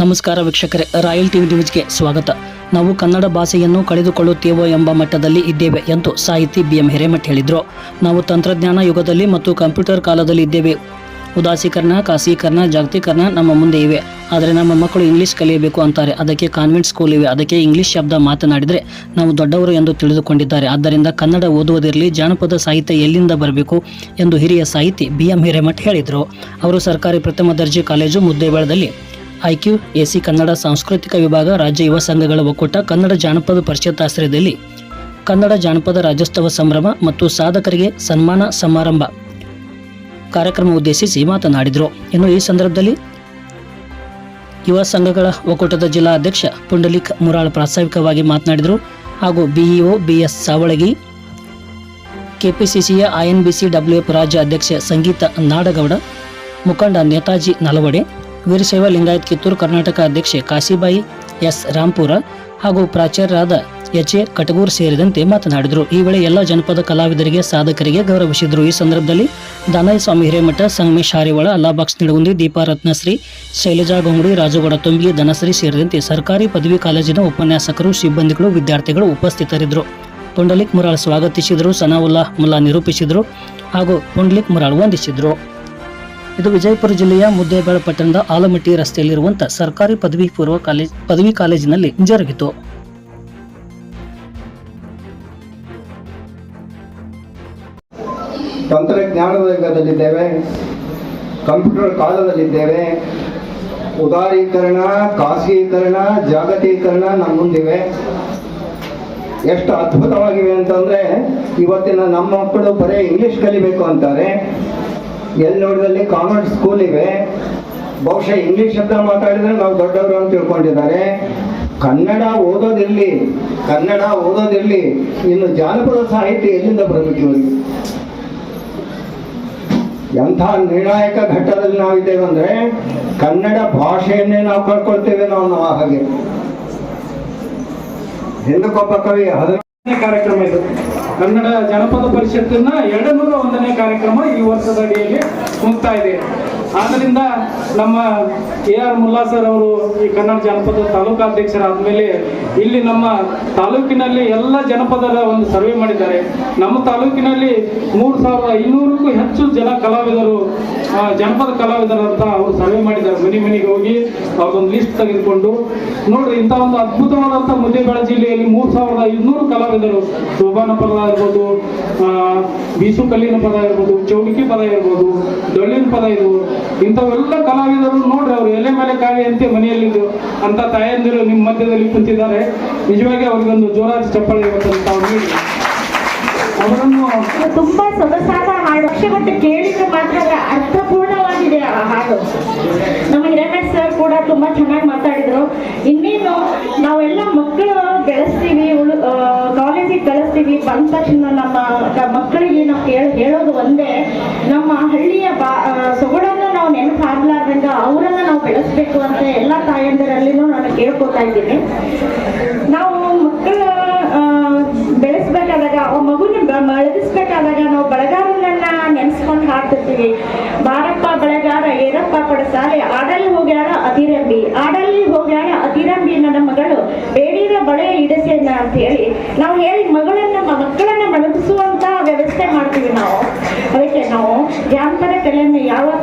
ನಮಸ್ಕಾರ ವೀಕ್ಷಕರೇ, royal TV ನ್ಯೂಸ್ಗೆ ಸ್ವಾಗತ. ನಾವು ಕನ್ನಡ ಭಾಷೆಯನ್ನು ಕಳೆದುಕೊಳ್ಳುತ್ತೇವೋ ಎಂಬ ಮಟ್ಟದಲ್ಲಿ ಇದ್ದೇವೆ ಎಂದು ಸಾಹಿತಿ ಬಿ ಎಂ ಹಿರೇಮಠ್ ಹೇಳಿದರು. ನಾವು ತಂತ್ರಜ್ಞಾನ ಯುಗದಲ್ಲಿ ಮತ್ತು ಕಂಪ್ಯೂಟರ್ ಕಾಲದಲ್ಲಿ ಇದ್ದೇವೆ. ಉದಾಸೀಕರಣ, ಖಾಸೀಕರಣ, ಜಾಗತೀಕರಣ ನಮ್ಮ ಮುಂದೆ ಇವೆ. ಆದರೆ ನಮ್ಮ ಮಕ್ಕಳು ಇಂಗ್ಲೀಷ್ ಕಲಿಯಬೇಕು ಅಂತಾರೆ. ಅದಕ್ಕೆ ಕಾನ್ವೆಂಟ್ ಸ್ಕೂಲ್ ಇವೆ. ಅದಕ್ಕೆ ಇಂಗ್ಲೀಷ್ ಶಬ್ದ ಮಾತನಾಡಿದರೆ ನಾವು ದೊಡ್ಡವರು ಎಂದು ತಿಳಿದುಕೊಂಡಿದ್ದಾರೆ. ಆದ್ದರಿಂದ ಕನ್ನಡ ಓದುವುದಿರಲಿ, ಜಾನಪದ ಸಾಹಿತ್ಯ ಎಲ್ಲಿಂದ ಬರಬೇಕು ಎಂದು ಹಿರಿಯ ಸಾಹಿತಿ ಬಿ ಎಂ ಹಿರೇಮಠ್ ಹೇಳಿದರು. ಅವರು ಸರ್ಕಾರಿ ಪ್ರಥಮ ದರ್ಜೆ ಕಾಲೇಜು ಮುದ್ದೇಬೇಳದಲ್ಲಿ ಐಕ್ಯೂ, ಎಸಿ ಕನ್ನಡ ಸಾಂಸ್ಕೃತಿಕ ವಿಭಾಗ, ರಾಜ್ಯ ಯುವ ಸಂಘಗಳ ಒಕ್ಕೂಟ, ಕನ್ನಡ ಜಾನಪದ ಪರಿಷತ್ ಆಶ್ರಯದಲ್ಲಿ ಕನ್ನಡ ಜಾನಪದ ರಾಜ್ಯೋತ್ಸವ ಸಂಭ್ರಮ ಮತ್ತು ಸಾಧಕರಿಗೆ ಸನ್ಮಾನ ಸಮಾರಂಭ ಕಾರ್ಯಕ್ರಮ ಉದ್ದೇಶಿಸಿ ಮಾತನಾಡಿದರು. ಇನ್ನು ಈ ಸಂದರ್ಭದಲ್ಲಿ ಯುವ ಸಂಘಗಳ ಒಕ್ಕೂಟದ ಜಿಲ್ಲಾ ಅಧ್ಯಕ್ಷ ಪುಂಡಲಿಕ್ ಮುರಾಳ್ ಪ್ರಾಸ್ತಾವಿಕವಾಗಿ ಮಾತನಾಡಿದರು. ಹಾಗೂ ಬಿಇಒ ಬಿಎಸ್ ಸಾವಳಗಿ, ಕೆಪಿಸಿಸಿಯ ಐಎನ್ಬಿಸಿ ಡಬ್ಲ್ಯೂಎಫ್ ರಾಜ್ಯ ಅಧ್ಯಕ್ಷ ಸಂಗೀತ ನಾಡಗೌಡ, ಮುಖಂಡ ನೇತಾಜಿ ನಲವಡೆ ವೀರಶೈವ ಲಿಂಗಾಯತ್ ಕಿತ್ತೂರು ಕರ್ನಾಟಕ ಅಧ್ಯಕ್ಷೆ ಕಾಶಿಬಾಯಿ ಎಸ್ ರಾಂಪುರ ಹಾಗೂ ಪ್ರಾಚಾರ್ಯರಾದ ಎಚ್ ಎ ಕಟಗೂರ್ ಸೇರಿದಂತೆ ಮಾತನಾಡಿದರು. ಈ ವೇಳೆ ಎಲ್ಲ ಜನಪದ ಕಲಾವಿದರಿಗೆ, ಸಾಧಕರಿಗೆ ಗೌರವಿಸಿದರು. ಈ ಸಂದರ್ಭದಲ್ಲಿ ದಾನಯ್ಯ ಸ್ವಾಮಿ ಹಿರೇಮಠ, ಸಂಗಮೇಶ್ ಹಾರಿವಾಳ ಅಲ್ಲಾಬಾಕ್ಸ್ ನಿಡಗುಂದಿ ದೀಪಾರತ್ನಶ್ರೀ ಶೈಲಜಾ ಗೊಂಗುಡಿ ರಾಜಗೌಡ ತುಂಬಿ ಧನಶ್ರೀ ಸೇರಿದಂತೆ ಸರ್ಕಾರಿ ಪದವಿ ಕಾಲೇಜಿನ ಉಪನ್ಯಾಸಕರು, ಸಿಬ್ಬಂದಿಗಳು, ವಿದ್ಯಾರ್ಥಿಗಳು ಉಪಸ್ಥಿತರಿದ್ದರು. ಪುಂಡಲಿಕ್ ಮುರಾಳ್ ಸ್ವಾಗತಿಸಿದರು, ಸನಾವುಲ್ಲಾ ಮುಲ್ಲಾ ನಿರೂಪಿಸಿದರು ಹಾಗೂ ಪುಂಡಲಿಕ್ ಮುರಾಳ್ ವಂದಿಸಿದರು. ಇದು ವಿಜಯಪುರ ಜಿಲ್ಲೆಯ ಮುದ್ದೇಬಾಳ ಪಟ್ಟಣದ ಆಲಮಟ್ಟಿ ರಸ್ತೆಯಲ್ಲಿರುವಂತಹ ಸರ್ಕಾರಿ ಪದವಿ ಪೂರ್ವ ಕಾಲೇಜ್, ಪದವಿ ಕಾಲೇಜಿನಲ್ಲಿ ಜರುಗಿತು. ತಂತ್ರಜ್ಞಾನದ ಯುಗದಲ್ಲಿದ್ದೇವೆ ಕಂಪ್ಯೂಟರ್ ಕಾಲದಲ್ಲಿದ್ದೇವೆ, ಉದಾರೀಕರಣ, ಖಾಸಗೀಕರಣ, ಜಾಗತೀಕರಣ ನಮ್ಮ ಮುಂದಿವೆ. ಎಷ್ಟು ಅದ್ಭುತವಾಗಿವೆ ಅಂತಂದ್ರೆ, ಇವತ್ತಿನ ನಮ್ಮ ಮಕ್ಕಳು ಬರೀ ಇಂಗ್ಲಿಷ್ ಕಲಿಬೇಕು ಅಂತಾರೆ. ಎಲ್ಲಿ ನೋಡಿದಲ್ಲಿ ಕಾನ್ವೆಂಟ್ ಸ್ಕೂಲ್ ಇವೆ. ಬಹುಶಃ ಇಂಗ್ಲಿಷ್ ಶಬ್ದ ಮಾತಾಡಿದ್ರೆ ನಾವು ದೊಡ್ಡವರು ಅಂತ ತಿಳ್ಕೊಂಡಿದ್ದಾರೆ. ಕನ್ನಡ ಓದೋದಿರ್ಲಿ ಕನ್ನಡ ಓದೋದಿರ್ಲಿ, ಇನ್ನು ಜಾನಪದ ಸಾಹಿತ್ಯ ಎಲ್ಲಿಂದ ಬರಬೇಕು ಎಂಥ ನಿರ್ಣಾಯಕ ಘಟ್ಟದಲ್ಲಿ ನಾವಿದ್ದೇವೆ ಅಂದ್ರೆ ಕನ್ನಡ ಭಾಷೆಯನ್ನೇ ನಾವು ಕಳ್ಕೊಳ್ತೇವೆ ನಾವು ನಾವು ಹಾಗೆ. ಹಿಂದಕ್ಕೊಬ್ಬ ಕವಿ ಹದಿನೈದನೇ ಕಾರ್ಯಕ್ರಮ ಇದು. ಕನ್ನಡ ಜನಪದ ಪರಿಷತ್ತಿನ ಎರಡನೂರ ಒಂದನೇ ಕಾರ್ಯಕ್ರಮ ಈ ವರ್ಷದ ಅಡಿಯಲ್ಲಿ ಮುಗ್ತಾ ಆದ್ದರಿಂದ ನಮ್ಮ ಕೆ ಆರ್ ಮುಲ್ಲಾ ಸರ್ ಅವರು ಈ ಕನ್ನಡ ಜನಪದ ತಾಲೂಕಾಧ್ಯಕ್ಷರಾದ ಅಧ್ಯಕ್ಷರಾದ್ಮೇಲೆ ಇಲ್ಲಿ ನಮ್ಮ ತಾಲೂಕಿನಲ್ಲಿ ಎಲ್ಲ ಜನಪದರ ಒಂದು ಸರ್ವೆ ಮಾಡಿದ್ದಾರೆ. ನಮ್ಮ ತಾಲೂಕಿನಲ್ಲಿ ಮೂರು ಸಾವಿರದ ಐನೂರಕ್ಕೂ ಹೆಚ್ಚು ಜನ ಕಲಾವಿದರು ಜನಪದ ಕಲಾವಿದರು ಕಲಾವಿದರಂತ ಅವರು ಸರ್ವೆ ಮಾಡಿದ್ದಾರೆ. ಮನೆ ಮನೆಗೆ ಹೋಗಿ ಅವ್ರದ್ದೊಂದು ಲಿಸ್ಟ್ ತೆಗೆದುಕೊಂಡು. ನೋಡ್ರಿ, ಇಂಥ ಒಂದು ಅದ್ಭುತವಾದಂಥ ಮುದ್ದೇಬೇಳ ಜಿಲ್ಲೆಯಲ್ಲಿ ಮೂರು ಸಾವಿರದ ಐದುನೂರು ಕಲಾವಿದರು. ಶೋಭಾನ ಪದ ಇರ್ಬೋದು ಬೀಸು ಕಲ್ಲಿನ ಪದ ಇರ್ಬೋದು ಚೌಡಿಕೆ ಪದ ಇರ್ಬೋದು, ಡೊಳ್ಳಿನ ಪದ ಇದು ಇಂಥವೆಲ್ಲ ಕಲಾವಿದರು ನೋಡ್ರಿ ಅವ್ರು ಎಲೆ ಮೇಲೆ ಕಾಯಿ ಅಂತೆ ಮನೆಯಲ್ಲಿದ್ದು ಅಂತ ತಾಯಂದಿರು ನಿಮ್ಮ ಮಧ್ಯದಲ್ಲಿ ಕುಂತಿದ್ದಾರೆ. ನಿಜವಾಗಿ ಅವ್ರಿಗೊಂದು ಜೋರಾದ ಚಪ್ಪಳಿ ಅಂತ ನೀಡಿ ಅವರನ್ನು ತುಂಬಾ ಸೊಗಸಾದ ಹಾಡು. ಅಕ್ಷರಮಟ್ಟ ಕೇಳಿದ್ರೆ ಮಾತ್ರ ಅರ್ಥಪೂರ್ಣವಾಗಿದೆ ಆ ಹಾಡು. ನಮ್ಮ ಹಿರಣ್ಣ ಸರ್ ಕೂಡ ತುಂಬಾ ಚೆನ್ನಾಗಿ ಮಾತಾಡಿದ್ರು. ಇನ್ನೇನು, ನಾವೆಲ್ಲ ಮಕ್ಕಳು ಬೆಳೆಸ್ತೀವಿ ಕಾಲೇಜಿಗೆ ಕಳಿಸ್ತೀವಿ ಬಂದ ತಕ್ಷಣ ನಮ್ಮ ಮಕ್ಕಳಿಗೆ ನಾವು ಹೇಳೋದು ಒಂದೇ. ನಮ್ಮ ಹಳ್ಳಿಯ ಬಾ ಸೊಗಡನ್ನು ನಾವು ನೆನಪು ಆಗ್ಲಾರ್ದಂಗ ಅವರನ್ನ ನಾವು ಬೆಳೆಸ್ಬೇಕು ಅಂತ ಎಲ್ಲ ತಾಯಂದಿರಲ್ಲಿನೂ ನಾನು ಕೇಳ್ಕೊತಾ ಇದ್ದೀನಿ. ನಾವು ಮಕ್ಕಳ ಬೆಳೆಸ್ಬೇಕಾದಾಗ, ಆ ಮಗುನ ಬೆಳೆಸ್ಬೇಕಾದಾಗ ನಾವು ಬಳಗಾರನ್ನ ನೆನೆಸ್ಕೊಂಡು ಹಾಡ್ತಿರ್ತೀವಿ. ಬಾರಪ್ಪ ಬಳಗಾರ, ಏರಪ್ಪ ಪಡಸಾಲೆ, ಆಡಲ್ಲಿ ಹೋಗ್ಯಾರ ಅತಿರಂಬಿ. ಆಡಲ್ಲಿ ಹೋಗ್ಯಾರ ಅತಿರಂಬಿ ನನ್ನ ಮಗಳು. ಬೇಡಿದ ಬಳೆ ಇಡಸೇನ ಅಂತ ಹೇಳಿ ನಾವು ಹೇಳಿ ಮಗಳನ್ನ ಮಕ್ಕಳನ್ನ ಮಲಗಿಸುವಂತ ವ್ಯವಸ್ಥೆ ಮಾಡ್ತೀವಿ ನಾವು. ಅದಕ್ಕೆ ನಾವು ಜಾನಪದ ಕಲೆಯನ್ನು ಯಾವತ್ತೂ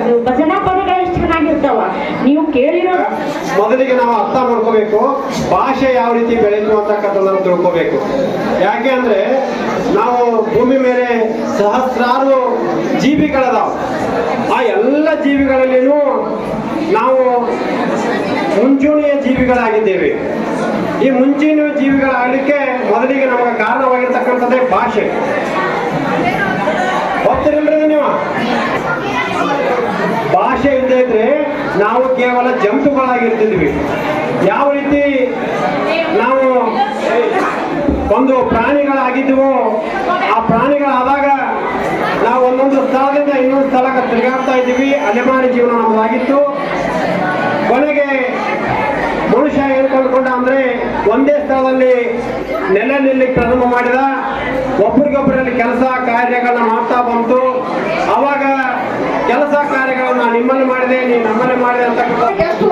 ಮರಿಬಾರ್ದು ಭಜನಾ ಪದಗಳು ಎಷ್ಟು ಚೆನ್ನಾಗಿರ್ತಾವ? ನೀವು ಕೇಳಿರೋ ಮೊದಲಿಗೆ ನಾವು ಅರ್ಥ ಮಾಡ್ಕೋಬೇಕು, ಭಾಷೆ ಯಾವ ರೀತಿ ಬೆಳೀತು ಅಂತಕ್ಕಂಥದ್ದನ್ನು ತಿಳ್ಕೋಬೇಕು. ಯಾಕೆ ಅಂದ್ರೆ, ನಾವು ಭೂಮಿ ಮೇಲೆ ಸಹಸ್ರಾರು ಜೀವಿಗಳದಾವ. ಆ ಎಲ್ಲ ಜೀವಿಗಳಲ್ಲಿನೂ ನಾವು ಮುಂಚೂಣಿಯ ಜೀವಿಗಳಾಗಿದ್ದೇವೆ. ಈ ಮುಂಚೂಣಿಯ ಜೀವಿಗಳಾಗಲಿಕ್ಕೆ ಮೊದಲಿಗೆ ನಮಗೆ ಕಾರಣವಾಗಿರ್ತಕ್ಕಂಥದ್ದೇ ಭಾಷೆ. ಹೋಗ್ತಿರಲ್ರಿ ನೀವು? ಭಾಷೆ ಇಲ್ಲದೆ ಇದ್ರೆ ನಾವು ಕೇವಲ ಜಂತುಗಳಾಗಿರ್ತಿದ್ವಿ. ಯಾವ ರೀತಿ ನಾವು ಒಂದು ಪ್ರಾಣಿಗಳಾಗಿದ್ವು, ಆ ಪ್ರಾಣಿಗಳಾದಾಗ ನಾವು ಒಂದೊಂದು ಸ್ಥಳದಿಂದ ಇನ್ನೊಂದು ಸ್ಥಳಕ್ಕೆ ತಿರುಗಾಡ್ತಾ ಇದ್ದೀವಿ. ಅಲೆಮಾರಿ ಜೀವನ ನಮ್ಮದಾಗಿತ್ತು. ಕೊನೆಗೆ ಮನುಷ್ಯ ಏನ್ ಅಂದ್ರೆ ಒಂದೇ ಸ್ಥಳದಲ್ಲಿ ನೆಲೆ ನಿಲ್ಲಿ ಪ್ರಾರಂಭ ಮಾಡಿದ. ಒಬ್ಬರಿಗೊಬ್ಬರಲ್ಲಿ ಕೆಲಸ, ಕಾರ್ಯಗಳನ್ನ ಮಾಡ್ತಾ ಬಂತು. ಅವಾಗ ಕೆಲಸ ಕಾರ್ಯಗಳನ್ನ ನಿಮ್ಮಲ್ಲಿ ಮಾಡಿದೆ ನೀನು ನಮ್ಮಲ್ಲಿ ಮಾಡಿದೆ ಅಂತಕ್ಕಂಥ ಎಷ್ಟು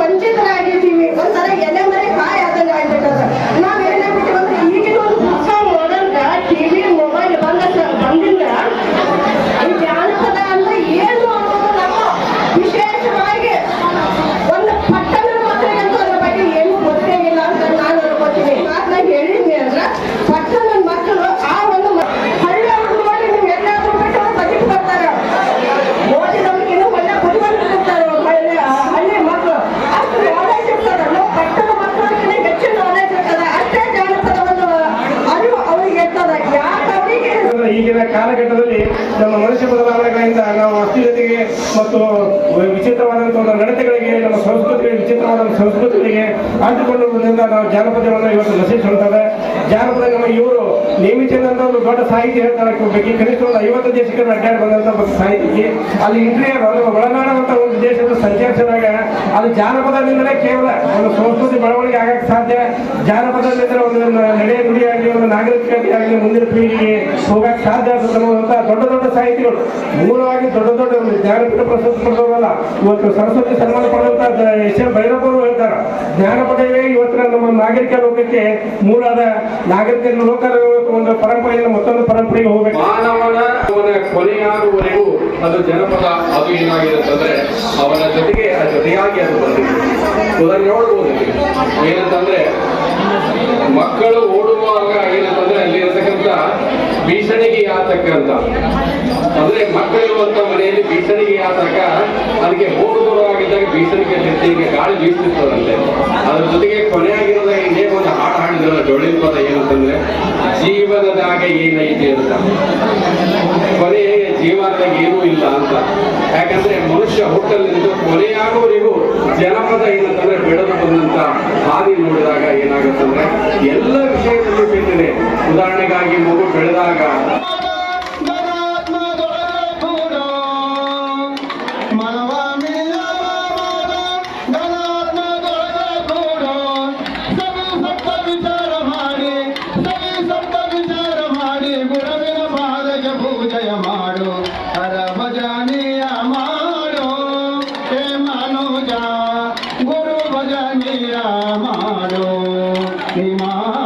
ಅಂಟಿಕೊಳ್ಳುವುದರಿಂದ ನಾವು ಜಾನಪದವನ್ನು ಇವತ್ತು ನಶಿಸುತ್ತದೆ ಜಾನಪದ ನಮ್ಮ ಇವರು ನೇಮಿಸಿದಂತ ಒಂದು ದೊಡ್ಡ ಸಾಹಿತಿ ಹೇಳ್ತಾರೆ ಬಗ್ಗೆ ಕನಿಷ್ಠ ಒಂದು ಐವತ್ತು ದೇಶಕ್ಕೆ ಅಡ್ಡಾಡಿ ಒಬ್ಬ ಸಾಹಿತಿಗೆ ಅಲ್ಲಿ ಇಂಟರ್ವ್ಯೂ ಒಳನಾಡುವಂತ ಒಂದು ದೇಶದ ಸಂಚರಿಸಿದಾಗ ಅದು ಜಾನಪದದಿಂದಲೇ ಕೇವಲ ಒಂದು ಸಂಸ್ಕೃತಿ ಬೆಳವಣಿಗೆ ಆಗಕ್ಕೆ ಸಾಧ್ಯ. ಜಾನಪದದಿಂದ ಒಂದು ನಡೆ ನುಡಿ ಆಗಲಿ, ಒಂದು ನಾಗರಿಕತೆ ಆಗಲಿ, ಮುಂದಿನ ಪೀಳಿಗೆಗೆ ಹೋಗಕ್ಕೆ ಸಾಧ್ಯ ಅಂತ ದೊಡ್ಡ ದೊಡ್ಡ ಸಾಹಿತಿಗಳು. ಮೂಲವಾಗಿ ದೊಡ್ಡ ದೊಡ್ಡ ಜ್ಞಾನಪೀಠ ಪ್ರಶಸ್ತಿ ಪಡೆದವರಲ್ಲ. ಇವತ್ತು ಸರಸ್ವತಿ ಸನ್ಮಾನ ಪಡೆದಂತ ಎಸ್ ಎಲ್ ಭೈರಪ್ಪರು ಜ್ಞಾನಪದವೇ ಇವತ್ತಿನ ನಮ್ಮ ನಾಗರಿಕ ಲೋಕಕ್ಕೆ ಮೂಲಾದ ನಾಗರಿಕ ಲೋಕ ಒಂದು ಪರಂಪರೆಯಿಂದ ಮತ್ತೊಂದು ಪರಂಪರೆಗೆ ಹೋಗಬೇಕು. ಮಾನವನ ಅವನ ಕೊನೆಯಾಗುವವರೆಗೂ ಅದು ಜನಪದ ಅದು ಏನಾಗಿರುತ್ತಂದ್ರೆ ಅವನ ಜೊತೆಗೆ ಆ ಜೊತೆಯಾಗಿ ಅದು ಬಂದಿದೆ. ಉದಾಹರಣೆ ನೋಡ್ಬೋದು. ಏನಂತಂದ್ರೆ, ಮಕ್ಕಳು ಓಡುವಾಗ ಏನಂತಂದ್ರೆ ಅಲ್ಲಿ ಇರತಕ್ಕಂಥ ಭೀಷಣಿಗೆ ಆತಕ್ಕಂಥ ಅಂದ್ರೆ ಮಕ್ಕಳಿರುವಂತ ಮನೆಯಲ್ಲಿ ಬೀಸಣಿಗೆ ಆದಾಗ ಅದಕ್ಕೆ ಹೋಗು ದೂರವಾಗಿದ್ದಾಗ ಬೀಸಣಿಗೆ ಈಗ ಗಾಳಿ ಬೀಸ್ತಿರ್ತದಂತೆ ಅದ್ರ ಜೊತೆಗೆ ಕೊನೆಯಾಗಿರೋದ ಇನ್ನೇ ಒಂದು ಹಾಡು ಹಾಡಿದ್ರಲ್ಲ ಡೊಳ್ಳಿನ ಪದ ಏನಂತಂದ್ರೆ ಜೀವನದಾಗ ಏನೈತೆ ಅಂತ. ಕೊನೆ ಜೀವನದಾಗ ಏನೂ ಇಲ್ಲ ಅಂತ. ಯಾಕಂದ್ರೆ ಮನುಷ್ಯ ಹುಟ್ಟಲ್ಲಿಂದು ಕೊನೆಯಾಗುವವರೆಗೂ ಜನಪದ ಏನಂತಂದ್ರೆ ಬೆಳೆದು ಬಂದಂತ ಹಾದಿ ನೋಡಿದಾಗ ಏನಾಗುತ್ತಂದ್ರೆ, ಎಲ್ಲ ವಿಷಯದಲ್ಲಿ ಬಿಟ್ಟಿದೆ ಉದಾಹರಣೆಗಾಗಿ ಮಗು ಬೆಳೆದಾಗ Imam